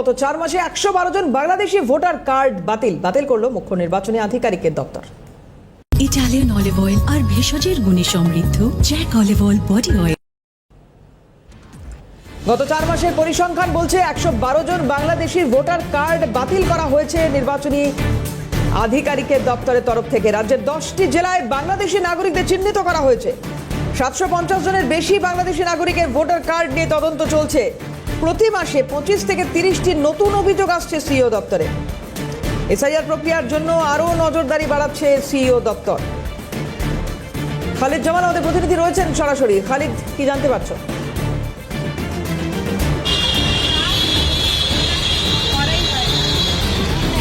গত চার মাসে একশো বারো জন বাংলাদেশি ভোটার কার্ড বাতিল। বাতিল করল মুখ্য নির্বাচনী আধিকারিকের দপ্তর। ইটালিয়ান অলিভ অয়েল আর ভেষজের গুণে সমৃদ্ধ Jack olive oil body oil. গত চার মাসের পরিসংখ্যান বলছে একশো বারো জন বাংলাদেশির ভোটার কার্ড বাতিল করা হয়েছে নির্বাচনী আধিকারিকের দপ্তরের তরফ থেকে। রাজ্যের দশটি জেলায় বাংলাদেশি নাগরিকদের চিহ্নিত করা হয়েছে। সাতশো পঞ্চাশ জনের বেশি বাংলাদেশি নাগরিকের ভোটার কার্ড নিয়ে তদন্ত চলছে। প্রতি মাসে পঁচিশ থেকে তিরিশটি নতুন অভিযোগ আসছে সিইও দপ্তরে। এসআইআর প্রক্রিয়ার জন্য আরও নজরদারি বাড়াচ্ছে সিইও দপ্তর। খালিদ জামাল আমাদের প্রতিনিধি রয়েছেন সরাসরি। খালিদ, কি জানতে পারছ?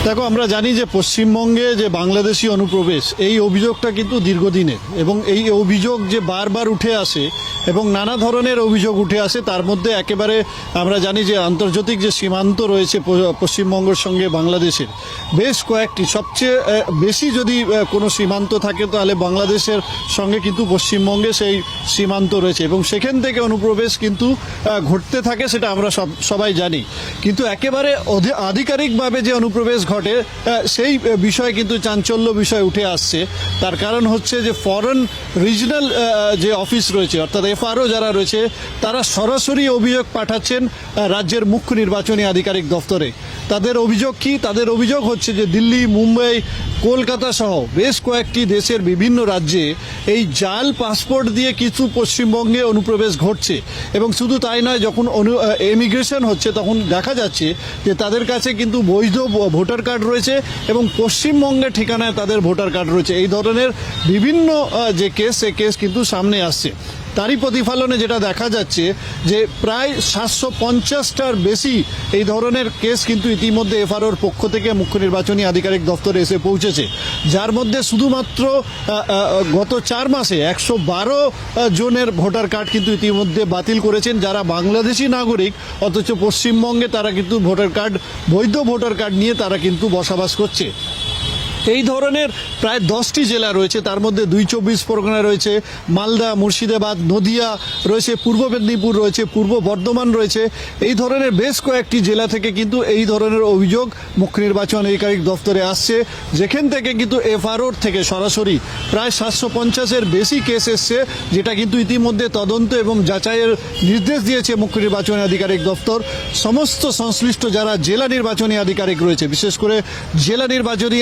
দেখো, আমরা জানি যে পশ্চিমবঙ্গে যে বাংলাদেশি অনুপ্রবেশ, এই অভিযোগটা কিন্তু দীর্ঘদিনের এবং এই অভিযোগ যে বারবার উঠে আসে এবং নানা ধরনের অভিযোগ উঠে আসে, তার মধ্যে একেবারে আমরা জানি যে আন্তর্জাতিক যে সীমান্ত রয়েছে পশ্চিমবঙ্গের সঙ্গে বাংলাদেশের, বেশ কয়েকটি, সবচেয়ে বেশি যদি কোনো সীমান্ত থাকে, তাহলে বাংলাদেশের সঙ্গে কিন্তু পশ্চিমবঙ্গে সেই সীমান্ত রয়েছে এবং সেখান থেকে অনুপ্রবেশ কিন্তু ঘটতে থাকে, সেটা আমরা সব, সবাই জানি। কিন্তু একেবারে আধিকারিকভাবে যে অনুপ্রবেশ ঘটে সেই বিষয়ে কিন্তু চাঞ্চল্য বিষয় উঠে আসছে। তার কারণ হচ্ছে যে ফরেন রিজনাল যে অফিস রয়েছে, অর্থাৎ এফআরও যারা রয়েছে, তারা সরাসরি অভিযোগ পাঠাচ্ছেন রাজ্যের মুখ্য নির্বাচনী আধিকারিক দফতরে। তাদের অভিযোগ কি? তাদের অভিযোগ হচ্ছে যে দিল্লি, মুম্বাই, কলকাতা সহ বেশ কয়েকটি দেশের বিভিন্ন রাজ্যে এই জাল পাসপোর্ট দিয়ে কিছু পশ্চিমবঙ্গে অনুপ্রবেশ ঘটছে। এবং শুধু তাই নয়, যখন এমিগ্রেশন হচ্ছে, তখন দেখা যাচ্ছে যে তাদের কাছে কিন্তু বৈধ ভ- ভোটার কার্ড রয়েছে এবং পশ্চিমবঙ্গের ঠিকানায় তাদের ভোটার কার্ড রয়েছে। এই ধরনের বিভিন্ন যে কেস সে কেস কিন্তু সামনে আসছে। তারই প্রতিফলনে যেটা দেখা যাচ্ছে যে প্রায় সাতশো পঞ্চাশটার বেশি এই ধরনের কেস কিন্তু ইতিমধ্যে এফআরওর পক্ষ থেকে মুখ্য নির্বাচনী আধিকারিক দপ্তরে এসে পৌঁছেছে। যার মধ্যে শুধুমাত্র গত চার মাসে একশো বারো জনের ভোটার কার্ড কিন্তু ইতিমধ্যে বাতিল করেছেন। যারা বাংলাদেশি নাগরিক, অথচ পশ্চিমবঙ্গে তারা কিন্তু ভোটার কার্ড, বৈধ ভোটার কার্ড নিয়ে তারা কিন্তু বসবাস করছে। এই ধরনের প্রায় দশটি জেলা রয়েছে। তার মধ্যে দুই চব্বিশ পরগনা রয়েছে মালদা, মুর্শিদাবাদ, নদিয়া রয়েছে, পূর্ব মেদিনীপুর রয়েছে, পূর্ব বর্ধমান রয়েছে। এই ধরনের বেশ কয়েকটি জেলা থেকে কিন্তু এই ধরনের অভিযোগ মুখ্য নির্বাচন আধিকারিক দফতরে আসছে। যেখান থেকে কিন্তু এফআরওর থেকে সরাসরি প্রায় সাতশো পঞ্চাশের বেশি কেস এসছে, যেটা কিন্তু ইতিমধ্যে তদন্ত এবং যাচাইয়ের নির্দেশ দিয়েছে মুখ্য নির্বাচনী আধিকারিক দফতর। সমস্ত সংশ্লিষ্ট যারা জেলা নির্বাচনী আধিকারিক রয়েছে, বিশেষ করে জেলা নির্বাচনী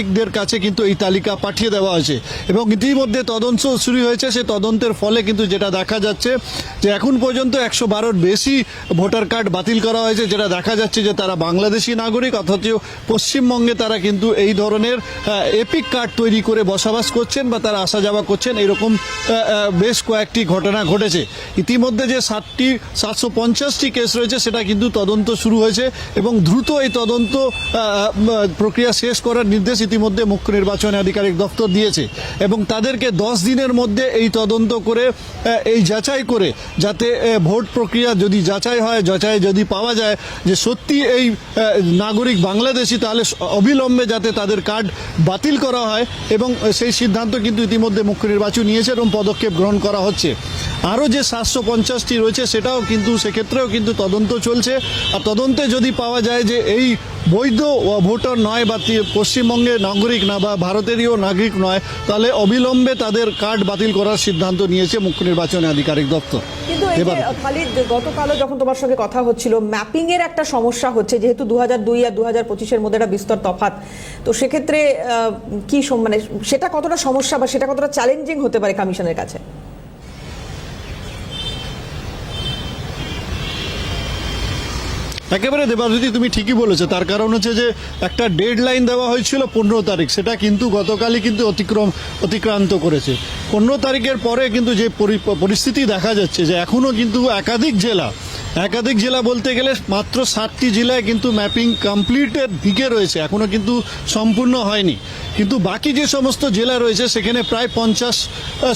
আধিকারিকদের কাছে কিন্তু এই তালিকা পাঠিয়ে দেওয়া হয়েছে। এবং ইতিমধ্যে তদন্ত শুরু হয়েছে। সে তদন্তের ফলে কিন্তু যেটা দেখা যাচ্ছে যে এখন পর্যন্ত একশো বারোর বেশি ভোটার কার্ড বাতিল করা হয়েছে, যেটা দেখা যাচ্ছে যে তারা বাংলাদেশি নাগরিক, অথচ পশ্চিমবঙ্গে তারা কিন্তু এই ধরনের এপিক কার্ড তৈরি করে বসবাস করছেন বা তারা আসা যাওয়া করছেন। এরকম বেশ কয়েকটি ঘটনা ঘটেছে। ইতিমধ্যে যে সাতটি, সাতশো পঞ্চাশটি কেস রয়েছে, সেটা কিন্তু তদন্ত শুরু হয়েছে এবং দ্রুত এই তদন্ত প্রক্রিয়া শেষ করার নির্দেশ ইতিমধ্যে মুখ্য নির্বাচন আধিকারিক দপ্তর দিয়েছে এবং তাদেরকে দশ দিনের মধ্যে এই তদন্ত করে এই যাচাই করে যাতে ভোট প্রক্রিয়া যদি যাচাই হয়, যাচাই যদি পাওয়া যায় যে সত্যি এই নাগরিক বাংলাদেশি, তাহলে অবিলম্বে যাতে তাদের কার্ড বাতিল করা হয় এবং সেই সিদ্ধান্ত কিন্তু ইতিমধ্যে মুখ্য নির্বাচন নিয়েছে এবং পদক্ষেপ গ্রহণ করা হচ্ছে। আরও যে সাতশো পঞ্চাশটি রয়েছে, সেটাও কিন্তু, সেক্ষেত্রেও কিন্তু তদন্ত চলছে। আর তদন্তে যদি পাওয়া যায় যে এই বৈধ ভোটার নয় বা পশ্চিমবঙ্গের নাগরিক না বা ভারতেরও নাগরিক নয় তাহলে অবিলম্বে তাদের কার্ড বাতিল করার সিদ্ধান্ত নিয়েছে মুখ্য নির্বাচনী আধিকারিক দপ্তর। কিন্তু খালিদ গতকালও যখন তোমার সঙ্গে কথা হচ্ছিল ম্যাপিং এর একটা সমস্যা হচ্ছে যেহেতু দু হাজার দুই আর দু হাজার পঁচিশের মধ্যে একটা বিস্তর তফাৎ তো সেক্ষেত্রে কি মানে সেটা কতটা সমস্যা বা সেটা কতটা চ্যালেঞ্জিং হতে পারে কমিশনের কাছে? একেবারে দেবাজ্যোতি তুমি ঠিকই বলেছ। তার কারণ হচ্ছে যে, একটা ডেড লাইন দেওয়া হয়েছিল পনেরো তারিখ। সেটা কিন্তু গতকালই কিন্তু অতিক্রম, অতিক্রান্ত করেছে। পনেরো তারিখের পরে কিন্তু যে পরিস্থিতি দেখা যাচ্ছে যে এখনও কিন্তু একাধিক জেলা একাধিক জেলা বলতে গেলে মাত্র ষাটটি জেলায় কিন্তু ম্যাপিং কমপ্লিটের দিকে রয়েছে এখনও কিন্তু সম্পূর্ণ হয়নি। কিন্তু বাকি যে সমস্ত জেলা রয়েছে, সেখানে প্রায় পঞ্চাশ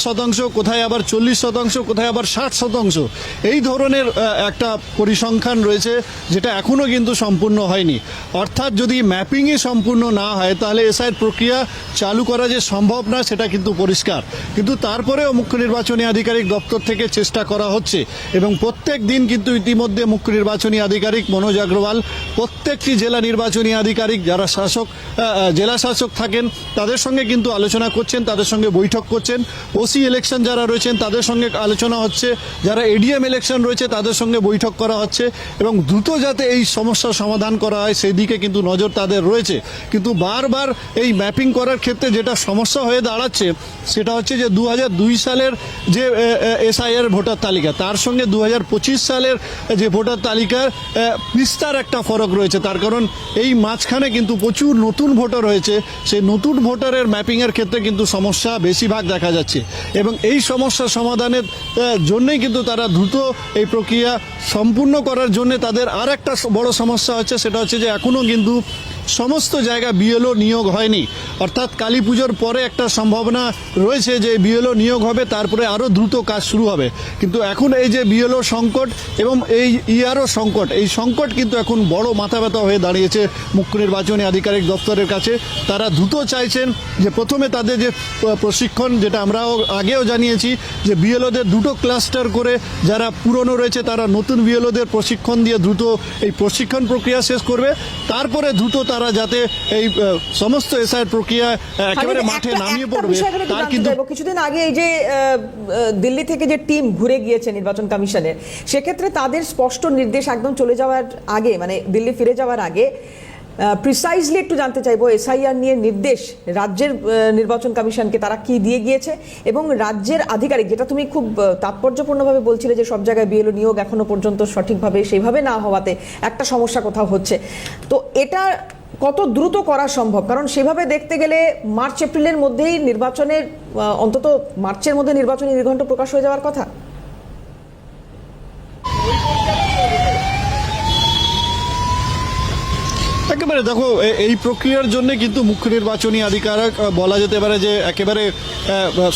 শতাংশ, কোথায় আবার চল্লিশ শতাংশ, কোথায় আবার ষাট শতাংশ, এই ধরনের একটা পরিসংখ্যান রয়েছে যেটা এখনও কিন্তু সম্পূর্ণ হয়নি। অর্থাৎ যদি ম্যাপিংই সম্পূর্ণ না হয়, তাহলে এসআইয়ের প্রক্রিয়া চালু করা যে সম্ভব না, সেটা কিন্তু পরিষ্কার। কিন্তু তারপরেও মুখ্য নির্বাচনী আধিকারিক দপ্তর থেকে চেষ্টা করা হচ্ছে এবং প্রত্যেক দিন কিন্তু ইতিমধ্যে মুখ্য নির্বাচনী আধিকারিক মনোজ আগ্রওয়াল, প্রত্যেকটি জেলা নির্বাচনী আধিকারিক যারা শাসক জেলা শাসক থাকেন, তাদের সঙ্গে কিন্তু আলোচনা করছেন, তাদের সঙ্গে বৈঠক করছেন। ওসি ইলেকশন যারা রয়েছেন, তাদের সঙ্গে আলোচনা হচ্ছে। যারা এডিএম ইলেকশন রয়েছে, তাদের সঙ্গে বৈঠক করা হচ্ছে এবং দ্রুত যাতে এই সমস্যার সমাধান করা হয়, সেই দিকে কিন্তু নজর তাদের রয়েছে। কিন্তু বারবার এই ম্যাপিং করার ক্ষেত্রে যেটা সমস্যা হয়ে দাঁড়াচ্ছে, সেটা হচ্ছে যে দু হাজার দুই সালের যে এসআইআর ভোটার তালিকা, তার সঙ্গে দু হাজার পঁচিশ সালের যে ভোটার তালিকার বিস্তার একটা ফরক রয়েছে। তার কারণ এই মাঝখানে কিন্তু প্রচুর নতুন ভোটার হয়েছে সেই নতুন ভোটারের ম্যাপিংয়ের ক্ষেত্রে কিন্তু সমস্যা বেশিরভাগ দেখা যাচ্ছে। এবং এই সমস্যা সমাধানের জন্যেই কিন্তু তারা দ্রুত এই প্রক্রিয়া সম্পূর্ণ করার জন্যে তাদের আর একটা বড় সমস্যা হচ্ছে, সেটা হচ্ছে যে এখনও কিন্তু সমস্ত জায়গা বিএলও নিয়োগ হয়নি। অর্থাৎ কালী পুজোর পরে একটা সম্ভাবনা রয়েছে যে বিএলও নিয়োগ হবে, তারপরে আরও দ্রুত কাজ শুরু হবে। কিন্তু এখন এই যে বিএলও সংকট এবং এই ইআরও সংকট, এই সংকট কিন্তু এখন বড় মাথা ব্যথা হয়ে দাঁড়িয়েছে মুখ্য নির্বাচনী আধিকারিক দপ্তরের কাছে। তারা দ্রুত চাইছেন যে প্রথমে তাদের যে প্রশিক্ষণ, যেটা আমরাও আগেও জানিয়েছি, যে বিএলওদের দুটো ক্লাস্টার করে যারা পুরনো রয়েছে, তারা নতুন বিএলওদের প্রশিক্ষণ দিয়ে দ্রুত এই প্রশিক্ষণ প্রক্রিয়া শেষ করবে। তারপরে দ্রুত তারা যাতে এই সমস্ত এসআইয়ের প্রক্রিয়া একেবারে মাঠে নামিয়ে পড়বে তার কিন্তু কিছুদিন আগে এই যে দিল্লি থেকে যে টিম ঘুরে গিয়েছে নির্বাচন কমিশনের সেক্ষেত্রে তাদের স্পষ্ট নির্দেশ একদম চলে যাওয়ার আগে মানে দিল্লি ফিরে যাওয়ার আগে প্রিসাইজলি একটু জানতে চাইব এসআইআর নিয়ে নির্দেশ রাজ্যের নির্বাচন কমিশনকে তারা কি দিয়ে গিয়েছে এবং রাজ্যের আধিকারিক যেটা তুমি খুব তাৎপর্যপূর্ণভাবে বলছিলে যে সব জায়গায় বিএলও নিয়োগ এখনও পর্যন্ত সঠিকভাবে সেইভাবে না হওয়াতে একটা সমস্যা কোথাও হচ্ছে। তো এটা কত দ্রুত করা সম্ভব? কারণ সেভাবে দেখতে গেলে মার্চ, এপ্রিলের মধ্যেই নির্বাচনের অন্তত মার্চের মধ্যে নির্বাচনী নির্ঘণ্ট প্রকাশ হয়ে যাওয়ার কথা। একেবারে দেখো এই প্রক্রিয়ার জন্য কিন্তু মুখ্য নির্বাচনী আধিকারক বলা যেতে পারে যে একেবারে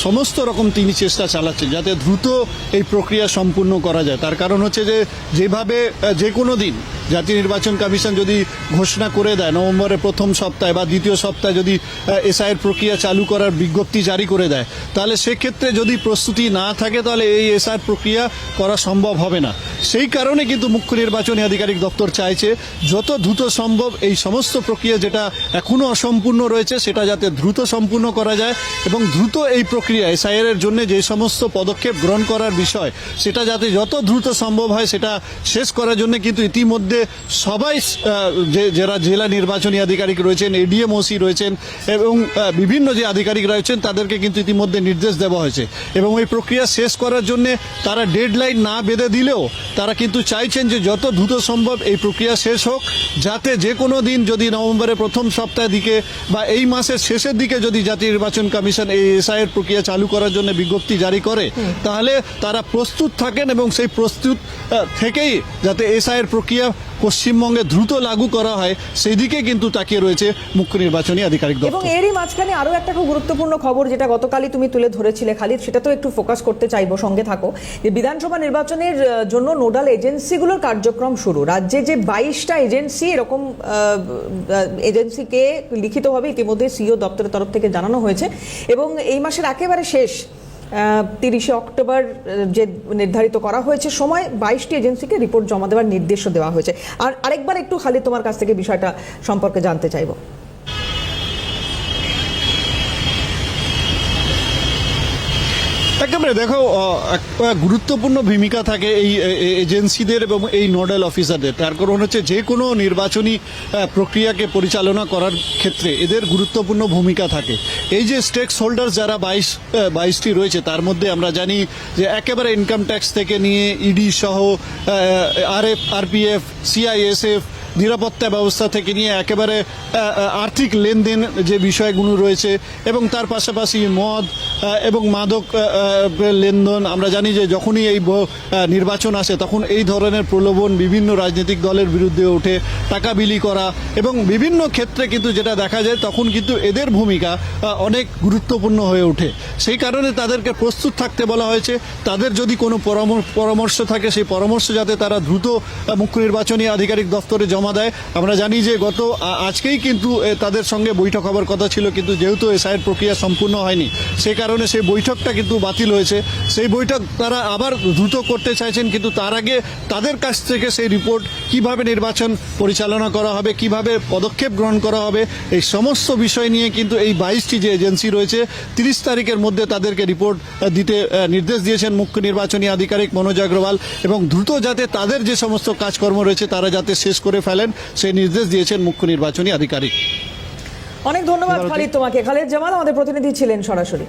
সমস্ত রকম তিনি চেষ্টা চালাচ্ছেন যাতে দ্রুত এই প্রক্রিয়া সম্পূর্ণ করা যায়। তার কারণ হচ্ছে যে, যেভাবে যে কোনো দিন জাতীয় নির্বাচন কমিশন যদি ঘোষণা করে দেয়, নভেম্বরের প্রথম সপ্তাহে বা দ্বিতীয় সপ্তাহে যদি এসআইয়ের প্রক্রিয়া চালু করার বিজ্ঞপ্তি জারি করে দেয়, তাহলে সেক্ষেত্রে যদি প্রস্তুতি না থাকে, তাহলে এই এসআইয়ের প্রক্রিয়া করা সম্ভব হবে না। সেই কারণে কিন্তু মুখ্য নির্বাচনী আধিকারিক দপ্তর চাইছে, যত দ্রুত সম্ভব এই সমস্ত প্রক্রিয়া যেটা এখনও অসম্পূর্ণ রয়েছে, সেটা যাতে দ্রুত সম্পূর্ণ করা যায় এবং দ্রুত এই প্রক্রিয়া এসআইআর এর জন্য যে সমস্ত পদক্ষেপ গ্রহণ করার বিষয়, সেটা যাতে যত দ্রুত সম্ভব হয়, সেটা শেষ করার জন্য কিন্তু ইতিমধ্যে সবাই যে, যারা জেলা নির্বাচনী আধিকারিক রয়েছেন এডিএম ওসি রয়েছেন, এবং বিভিন্ন যে আধিকারিক রয়েছেন, তাদেরকে কিন্তু ইতিমধ্যে নির্দেশ দেওয়া হয়েছে। এবং এই প্রক্রিয়া শেষ করার জন্য তারা ডেডলাইন না বেঁধে দিলেও তারা কিন্তু চাইছেন যে যত দ্রুত সম্ভব এই প্রক্রিয়া শেষ হোক, যাতে যে কোনো দিন যদি নভেম্বরের প্রথম সপ্তাহের দিকে বা এই মাসের শেষের দিকে যদি জাতীয় নির্বাচন কমিশন এই এসআইয়ের প্রক্রিয়া চালু করার জন্য বিজ্ঞপ্তি জারি করে, তাহলে তারা প্রস্তুত থাকেন এবং সেই প্রস্তুত থেকেই যাতে এসআইয়ের প্রক্রিয়া পশ্চিমবঙ্গে দ্রুত লাগু করা হয় সেই দিকে কিন্তু তাকিয়ে রয়েছে মুখ্য নির্বাচনী আধিকারিক এবং এরই মাঝখানে আরও একটা খুব গুরুত্বপূর্ণ খবর যেটা গতকালই তুমি তুলে ধরেছিলে খালিদ, সেটা তো একটু ফোকাস করতে চাইব, সঙ্গে থাকো। যে বিধানসভা নির্বাচনের জন্য নোডাল এজেন্সিগুলোর কার্যক্রম শুরু। রাজ্যে যে বাইশটা এজেন্সি এরকম এজেন্সিকে লিখিতভাবে ইতিমধ্যে সিও দপ্তরের তরফ থেকে জানানো হয়েছে এবং এই মাসের একেবারে শেষ তিরিশে অক্টোবর যে নির্ধারিত করা হয়েছে সময়, বাইশটি এজেন্সিকে রিপোর্ট জমা দেওয়ার নির্দেশও দেওয়া হয়েছে। আর আরেকবার একটু খালি তোমার কাছ থেকে বিষয়টা সম্পর্কে জানতে চাইব। একেবারে দেখো একটা গুরুত্বপূর্ণ ভূমিকা থাকে এই এজেন্সিদের এবং এই নোডাল অফিসারদের। তার কারণ হচ্ছে যে কোনো নির্বাচনী প্রক্রিয়াকে পরিচালনা করার ক্ষেত্রে এদের গুরুত্বপূর্ণ ভূমিকা থাকে। এই যে স্টেকস হোল্ডার যারা বাইশ বাইশটি রয়েছে, তার মধ্যে আমরা জানি যে একেবারে ইনকাম ট্যাক্স থেকে নিয়ে ইডি সহ আর এফ আরপিএফ, সিআইএসএফ নিরাপত্তা ব্যবস্থা থেকে নিয়ে একেবারে আর্থিক লেনদেন যে বিষয়গুলো রয়েছে এবং তার পাশাপাশি মদ এবং মাদক লেনদেন, আমরা জানি যে যখনই এই নির্বাচন আসে তখন এই ধরনের প্রলোভন বিভিন্ন রাজনৈতিক দলের বিরুদ্ধে ওঠে, টাকা বিলি করা এবং বিভিন্ন ক্ষেত্রে কিন্তু যেটা দেখা যায় তখন কিন্তু এদের ভূমিকা অনেক গুরুত্বপূর্ণ হয়ে ওঠে। সেই কারণে তাদেরকে প্রস্তুত থাকতে বলা হয়েছে। তাদের যদি কোনো পরামর্শ থাকে, সেই পরামর্শ যাতে তারা দ্রুত মুখ্য নির্বাচনী আধিকারিক দফতরে জমা দেয় আমরা জানি যে গত আজকেই কিন্তু তাদের সঙ্গে বৈঠক হবার কথা ছিল, কিন্তু যেহেতু এসআইয়ের প্রক্রিয়া সম্পূর্ণ হয়নি, সে কারণে সেই বৈঠকটা কিন্তু বাতিল হয়েছে। সেই বইটা তারা আবার দ্রুত করতে চাইছেন, কিন্তু তার আগে তাদের কাছ থেকে সেই রিপোর্ট কীভাবে নির্বাচন পরিচালনা করা হবে, কীভাবে পদক্ষেপ গ্রহণ করা হবে, এই সমস্ত বিষয় নিয়ে কিন্তু এই বাইশটি যে এজেন্সি রয়েছে, তিরিশ তারিখের মধ্যে তাদেরকে রিপোর্ট দিতে নির্দেশ দিয়েছেন মুখ্য নির্বাচনী আধিকারিক মনোজ আগরওয়াল এবং দ্রুত যাতে তাদের যে সমস্ত কাজকর্ম রয়েছে, তারা যাতে শেষ করে ফেলেন সেই নির্দেশ দিয়েছেন মুখ্য নির্বাচনী আধিকারিক। অনেক ধন্যবাদ খালিদ তোমাকে। খালিদ জামাল আমাদের প্রতিনিধি ছিলেন সরাসরি।